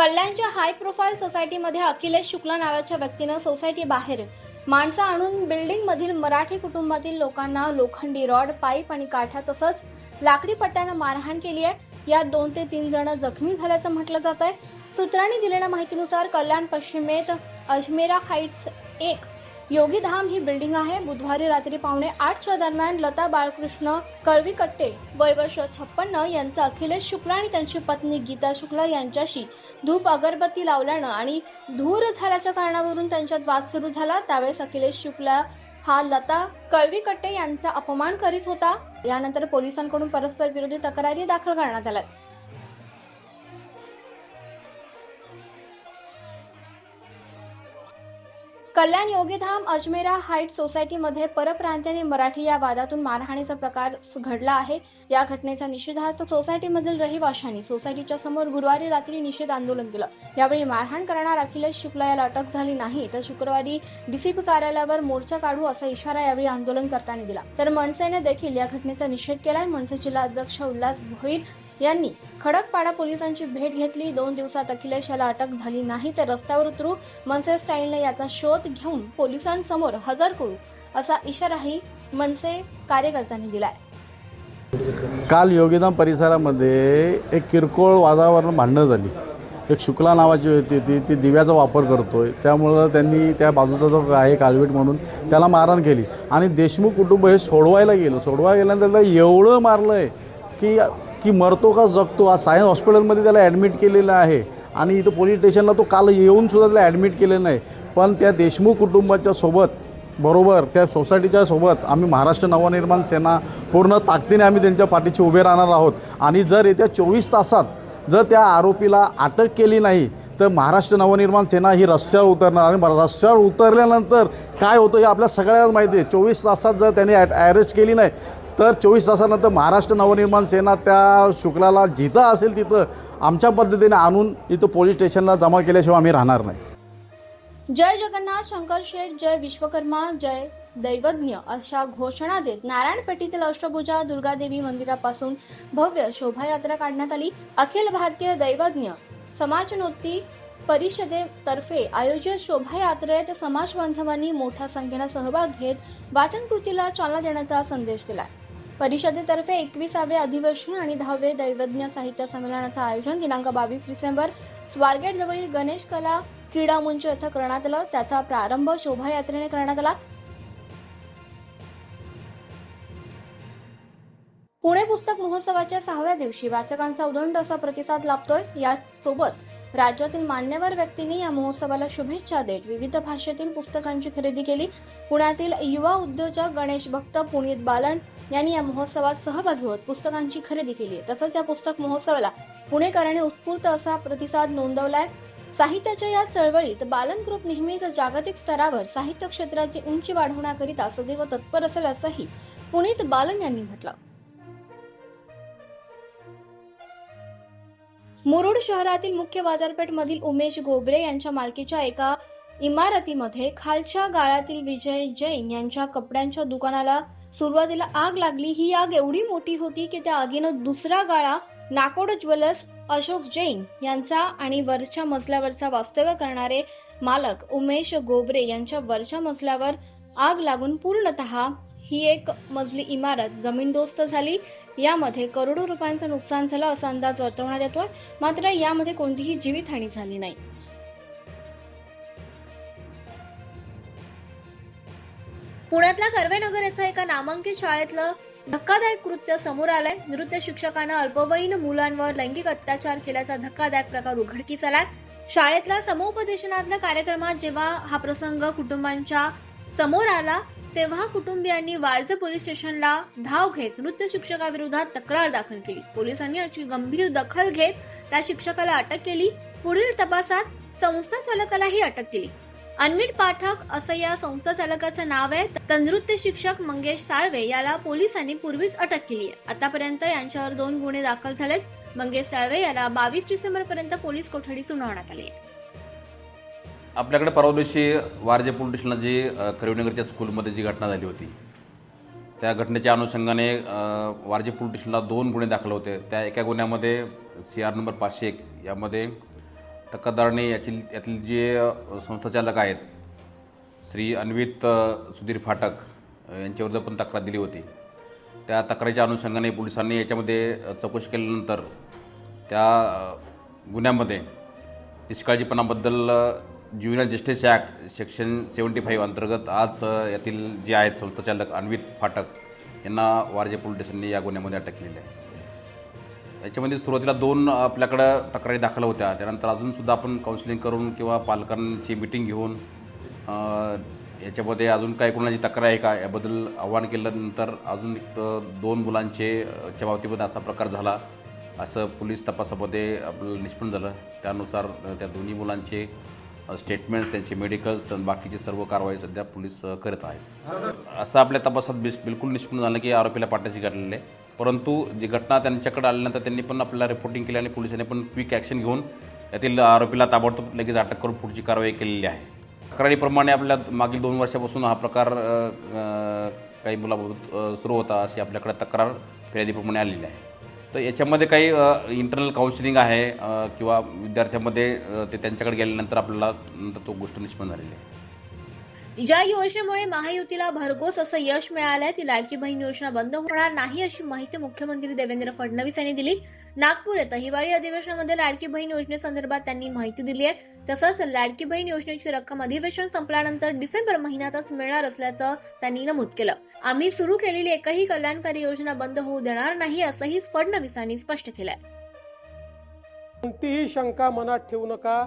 कल्याणच्या high profile सोसायटीमध्ये अखिलेश शुक्ला नावाच्या व्यक्तीनं सोसायटी बाहेर माणसं आणून बिल्डिंग मधील मराठी कुटुंबातील लोकांना लोखंडी रॉड पाईप आणि काठ्या तसंच लाकडी पट्ट्यानं मारहाण केली आहे. यात दोन ते तीन जण जखमी झाल्याचं म्हटलं जात आहे सूत्रांनी दिलेल्या माहितीनुसार कल्याण पश्चिमेत अजमेरा हाईट्स एक योगीधाम ही बिल्डिंग आहे. बुधवारी रात्री पावणे आठच्या दरम्यान लता बाळकृष्ण कळवीकट्टे वय वर्ष छप्पन्न यांचा अखिलेश शुक्ला आणि त्यांची पत्नी गीता शुक्ला यांच्याशी धूप अगरबत्ती लावल्यानं आणि धूर झाल्याच्या कारणावरून त्यांच्यात वाद सुरू झाला. त्यावेळेस अखिलेश शुक्ला हा लता कळवीकट्टे यांचा अपमान करीत होता. यानंतर पोलिसांकडून परस्पर विरोधी तक्रारी दाखल करण्यात आल्या कल्याण योगीधाम अजमेरा हाईट सोसायटीमध्ये परप्रांतीय मराठी या वादातून मारहाणीचा प्रकार घडला आहे. या घटनेचा निषेधार्थ सोसायटीमधील रहिवाशांनी सोसायटीच्या समोर गुरुवारी रात्री निषेध आंदोलन केलं. यावेळी मारहाण करणार अखिलेश शुक्ला याला अटक झाली नाही तर शुक्रवारी डीसीपी कार्यालयावर मोर्चा काढू असा इशारा यावेळी आंदोलनकर्त्यांनी दिला. तर मनसेने देखील या घटनेचा निषेध केलाय. मनसे जिल्हा अध्यक्ष उल्हास भोईर यांनी खडकपाडा पोलिसांची भेट घेतली. दोन दिवसात अखिलेश याला अटक झाली नाही तर रस्त्यावर उतरू. मनसे स्टाईलने याचा शोध घेऊन पोलिसांसमोर हजर करू असा इशाराही मनसे कार्यकर्त्यांनी दिलाय. काल योगीधाम परिसरामध्ये एक किरकोळ वातावरण भांडणं झाली. एक शुक्ला नावाची होती. ती ती दिव्याचा वापर करतोय. त्यामुळं त्यांनी त्या बाजूचा जो आहे कालवीट म्हणून त्याला मारहाण केली. आणि देशमुख कुटुंब हे सोडवायला गेलं. सोडवायला गेल्यानंतर त्याला एवढं मारलं आहे की की मरतो का जगतो? आज सायन्स हॉस्पिटलमध्ये त्याला ॲडमिट केलेलं आहे. आणि इथं पोलीस स्टेशनला तो काल येऊनसुद्धा त्याला ॲडमिट केलेलं नाही. पण त्या देशमुख कुटुंबाच्या सोबत बरोबर त्या सोसायटीच्या सोबत आम्ही महाराष्ट्र नवनिर्माण सेना पूर्ण ताकदीने आम्ही त्यांच्या पाठीशी उभे राहणार आहोत. आणि जर येत्या चोवीस तासात जर त्या आरोपीला अटक केली नाही तर महाराष्ट्र नवनिर्माण सेना ही रस्त्यावर उतरणार. आणि रस्त्यावर उतरल्यानंतर काय होतं हे आपल्या सगळ्यांना माहिती आहे. चोवीस तासात जर त्यांनी ॲ ॲरेस्ट केली नाही तर चोवीस तासानंतर महाराष्ट्र नवनिर्माण सेना त्या शुक्लाला जिथं असेल तिथं आमच्या पद्धतीने आणून इथं पोलीस स्टेशनला जमा केल्याशिवाय आम्ही राहणार नाही. जय जगन्नाथ शंकर शेठ जय विश्वकर्मा जय दैवज्ञ अशा घोषणा देत नारायणपेठेतील अष्टभुजा दुर्गादेवी मंदिरापासून भव्य शोभायात्रा काढण्यात आली. अखिल भारतीय दैवज्ञ समाजनोत्ती परिषदेतर्फे आयोजित शोभायात्रेत समाज बांधवांनी मोठ्या संख्येनं सहभाग घेत वाचन कृतीला चालना देण्याचा संदेश दिला परिषदेतर्फे एकविसावे अधिवेशन आणि दहावे दैवज्ञ साहित्य संमेलनाचं आयोजन दिनांक बावीस डिसेंबर स्वारगेट जवळील गणेश कला क्रीडा मंच येथे करण्यात आलं. त्याचा प्रारंभ शोभायात्रेने करण्यात आला. पुणे पुस्तक महोत्सवाच्या सहाव्या दिवशी वाचकांचा उदंड असा प्रतिसाद लाभतोय. याच सोबत राज्यातील मान्यवर व्यक्तींनी या महोत्सवाला शुभेच्छा देत विविध भाषेतील पुस्तकांची खरेदी केली. पुण्यातील युवा उद्योजक गणेश भक्त पुनीत बालन यांनी या महोत्सवात सहभागी होत पुस्तकांची खरेदी केली. तसंच या पुस्तक महोत्सवाला पुणेकरांनी उत्स्फूर्त असा प्रतिसाद नोंदवलाय. साहित्याच्या या चळवळीत बालन ग्रुप नेहमीच जागतिक स्तरावर साहित्य क्षेत्राची उंची वाढवण्याकरिता सदैव तत्पर असेल असंही पुनीत बालन यांनी म्हटलं. मुरुड शहरातील मुख्य बाजारपेठ मधील उमेश गोबरे यांच्या मालकीच्या एका इमारतीमध्ये खालच्या गाळातील विजय जैन यांच्या कपड्यांच्या दुकानाला सुरुवातीला आग लागली. ही आग एवढी मोठी होती की त्या आगीनं दुसरा गाळा नाकोड ज्वेलर्स अशोक जैन यांचा आणि वरच्या मजल्यावरचा वास्तव्य करणारे मालक उमेश गोबरे यांच्या वरच्या मजल्यावर आग लागून पूर्णतः ही एक मजली इमारत. जमीनदोस्त झाली. यामध्ये करोडो रुपयांचं नुकसान झालं असा अंदाज वर्तवण्यात येतोय. मात्र यामध्ये कोणतीही जीवितहानी झाली नाही. पुण्यातल्या कर्वेनगर येथे एका नामांकित शाळेतलं धक्कादायक कृत्य समोर आलंय. नृत्य शिक्षकानं अल्पवयीन मुलांवर लैंगिक अत्याचार केल्याचा धक्कादायक प्रकार उघडकीस आलाय. शाळेतल्या समुपदेशनातल्या कार्यक्रमात जेव्हा हा प्रसंग कुटुंबांच्या समोर आला तेव्हा कुटुंबियांनी वारजे पोलीस स्टेशनला धाव घेत नृत्य शिक्षकाविरोधात तक्रार दाखल केली. पोलिसांनी याची गंभीर दखल घेत त्या शिक्षकाला अटक केली. पुढील तपासात संस्था चालकालाही अटक केली. अन्वित पाठक असं या संस्था चालकाचं नाव आहे. तर नृत्य शिक्षक मंगेश साळवे याला पोलिसांनी पूर्वीच अटक केली आहे. आतापर्यंत यांच्यावर दोन गुन्हे दाखल झालेत. मंगेश साळवे याला बावीस डिसेंबर पर्यंत पोलीस कोठडी सुनावण्यात आली आहे. आपल्याकडे परवा दिवशी वारजे पोलीस स्टेशनला जी करवीनगरच्या स्कूलमध्ये जी घटना झाली होती त्या घटनेच्या अनुषंगाने वारजे पोलीस स्टेशनला दोन गुन्हे दाखल होते. त्या एका गुन्ह्यामध्ये सी आर नंबर पाचशे एक यामध्ये तक्कादारणे यातील यातील जे संस्थाचालक आहेत श्री अन्वित सुधीर फाटक अ, यांच्याविरुद्ध पण तक्रार दिली होती. त्या तक्रारीच्या अनुषंगाने पोलिसांनी याच्यामध्ये चौकशी केल्यानंतर त्या गुन्ह्यामध्ये निष्काळजीपणाबद्दल junior justice act section seventy five अंतर्गत आज यातील जे आहेत संस्थाचालक अन्वित फाटक यांना वारजे पोलीस स्टेशनने या गुन्ह्यामध्ये अटक केलेली आहे. याच्यामध्ये सुरुवातीला दोन आपल्याकडं तक्रारी दाखल होत्या. त्यानंतर अजूनसुद्धा आपण काउन्सिलिंग करून किंवा पालकांची मिटिंग घेऊन याच्यामध्ये अजून काही कोणाची तक्रार आहे का याबद्दल आव्हान केल्यानंतर अजून एक, दोन मुलांचे च्या बाबतीमध्ये असा प्रकार झाला. असं पोलीस तपासामध्ये आपलं निष्पन्न झालं. त्यानुसार त्या दोन्ही मुलांचे स्टेटमेंट्स त्यांचे मेडिकल्स आणि बाकीची सर्व कारवाई सध्या पोलीस करत आहेत. असं आपल्या तपासात बिस बिलकुल निष्पन्न झालं की आरोपीला पाठीशी घडलेले आहे. परंतु जी घटना त्यांच्याकडे आल्यानंतर त्यांनी पण आपल्याला रिपोर्टिंग केली आणि पोलिसांनी पण क्विक ॲक्शन घेऊन यातील आरोपीला ताबडतोब लगेच अटक करून पुढची कारवाई केलेली आहे. तक्रारीप्रमाणे आपल्या मागील दोन वर्षापासून हा प्रकार काही मुलाबाबत सुरू होता अशी आपल्याकडे तक्रार फिर्यादीप्रमाणे आलेली आहे. तर याच्यामध्ये काही इंटरनल काउन्सिलिंग आहे किंवा विद्यार्थ्यांमध्ये ते त्यांच्याकडे गेल्यानंतर आपल्याला नंतर तो गोष्ट निष्पन्न झालेली आहे. ज्या योजनेमुळे महायुतीला भरघोस असं यश मिळालंय ती लाडकी बहीण योजना बंद होणार नाही अशी माहिती मुख्यमंत्री देवेंद्र फडणवीस यांनी दिली. नागपूर येथे हिवाळी अधिवेशनामध्ये लाडकी बहीण योजनेसंदर्भात त्यांनी माहिती दिली आहे. तसंच लाडकी बहीण योजनेची रक्कम अधिवेशन संपल्यानंतर डिसेंबर महिन्यातच मिळणार असल्याचं त्यांनी नमूद केलं. आम्ही सुरू केलेली एकही कल्याणकारी योजना बंद होऊ देणार नाही असंही फडणवीसांनी स्पष्ट केलंय. कोणतीही शंका मनात ठेवू नका.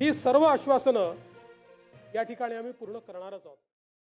ही सर्व आश्वासनं या ठिकाणी आम्ही पूर्ण करणारच आहोत.